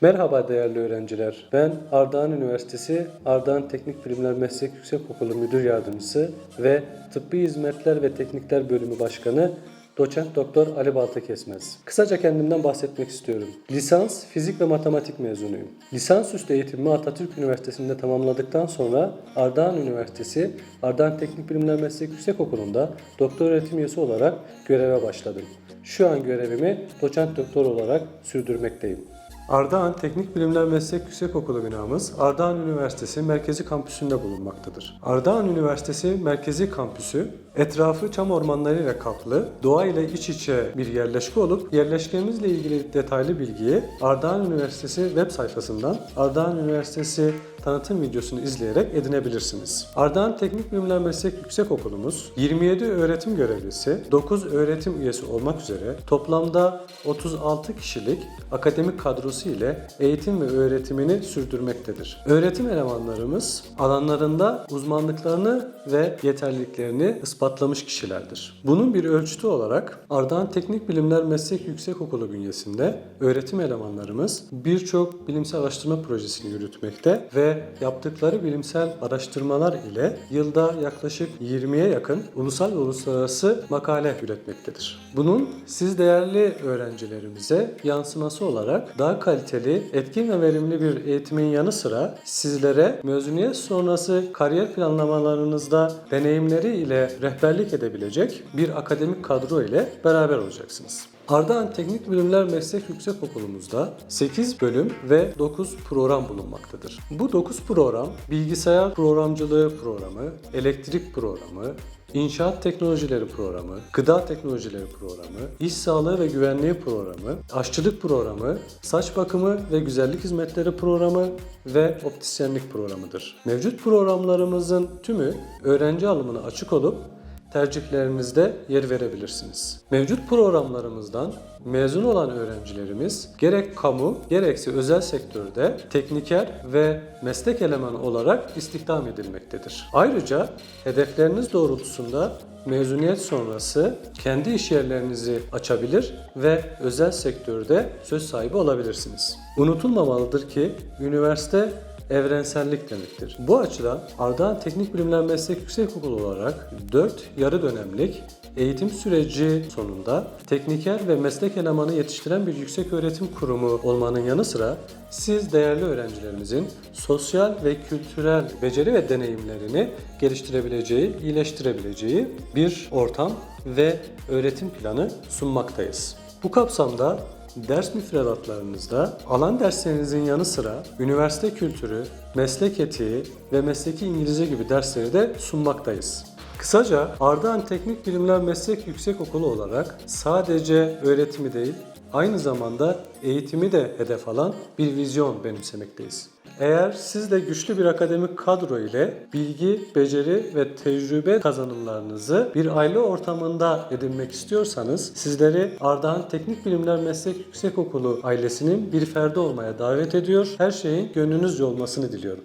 Merhaba değerli öğrenciler. Ben Ardahan Üniversitesi Ardahan Teknik Bilimler Meslek Yüksekokulu Müdür Yardımcısı ve Tıbbi Hizmetler ve Teknikler Bölümü Başkanı Doçent Doktor Ali Baltakesmez. Kısaca kendimden bahsetmek istiyorum. Lisans Fizik ve Matematik mezunuyum. Lisansüstü eğitimimi Atatürk Üniversitesi'nde tamamladıktan sonra Ardahan Üniversitesi Ardahan Teknik Bilimler Meslek Yüksekokulu'nda doktor öğretim üyesi olarak göreve başladım. Şu an görevimi doçent doktor olarak sürdürmekteyim. Ardahan Teknik Bilimler Meslek Yüksekokulu binamız Ardahan Üniversitesi Merkezi Kampüsü'nde bulunmaktadır. Ardahan Üniversitesi Merkezi Kampüsü etrafı çam ormanları ile kaplı, doğa ile iç içe bir yerleşke olup yerleşkemizle ilgili detaylı bilgiyi Ardahan Üniversitesi web sayfasından Ardahan Üniversitesi tanıtım videosunu izleyerek edinebilirsiniz. Ardahan Teknik Bilimler Meslek Yüksekokulumuz 27 öğretim görevlisi, 9 öğretim üyesi olmak üzere toplamda 36 kişilik akademik kadrosu ile eğitim ve öğretimini sürdürmektedir. Öğretim elemanlarımız alanlarında uzmanlıklarını ve yeterliliklerini ispatlamış kişilerdir. Bunun bir ölçütü olarak Ardahan Teknik Bilimler Meslek Yüksekokulu bünyesinde öğretim elemanlarımız birçok bilimsel araştırma projesini yürütmekte yaptıkları bilimsel araştırmalar ile yılda yaklaşık 20'ye yakın ulusal ve uluslararası makale üretmektedir. Bunun siz değerli öğrencilerimize yansıması olarak daha kaliteli, etkin ve verimli bir eğitimin yanı sıra sizlere mezuniyet sonrası kariyer planlamalarınızda deneyimleri ile rehberlik edebilecek bir akademik kadro ile beraber olacaksınız. Ardahan Teknik Bilimler Meslek Yüksekokulumuzda 8 bölüm ve 9 program bulunmaktadır. Bu 9 program bilgisayar programcılığı programı, elektrik programı, İnşaat Teknolojileri Programı, Gıda Teknolojileri Programı, İş Sağlığı ve Güvenliği Programı, Aşçılık Programı, Saç Bakımı ve Güzellik Hizmetleri Programı ve Optisyenlik Programıdır. Mevcut programlarımızın tümü öğrenci alımına açık olup tercihlerinizde yer verebilirsiniz. Mevcut programlarımızdan mezun olan öğrencilerimiz gerek kamu gerekse özel sektörde tekniker ve meslek elemanı olarak istihdam edilmektedir. Ayrıca hedefleriniz doğrultusunda mezuniyet sonrası kendi iş yerlerinizi açabilir ve özel sektörde söz sahibi olabilirsiniz. Unutulmamalıdır ki üniversite evrensellik demektir. Bu açıdan Ardahan Teknik Bilimler Meslek Yüksekokulu olarak 4 yarı dönemlik eğitim süreci sonunda tekniker ve meslek elemanı yetiştiren bir yüksek öğretim kurumu olmanın yanı sıra siz değerli öğrencilerimizin sosyal ve kültürel beceri ve deneyimlerini geliştirebileceği, iyileştirebileceği bir ortam ve öğretim planı sunmaktayız. Bu kapsamda Ders müfredatlarınızda alan derslerinizin yanı sıra üniversite kültürü, meslek etiği ve mesleki İngilizce gibi dersleri de sunmaktayız. Kısaca Ardahan Teknik Bilimler Meslek Yüksekokulu olarak sadece öğretimi değil, aynı zamanda eğitimi de hedef alan bir vizyon benimsemekteyiz. Eğer siz de güçlü bir akademik kadro ile bilgi, beceri ve tecrübe kazanımlarınızı bir aile ortamında edinmek istiyorsanız sizleri Ardahan Teknik Bilimler Meslek Yüksekokulu ailesinin bir ferdi olmaya davet ediyor. Her şeyin gönlünüzce olmasını diliyorum.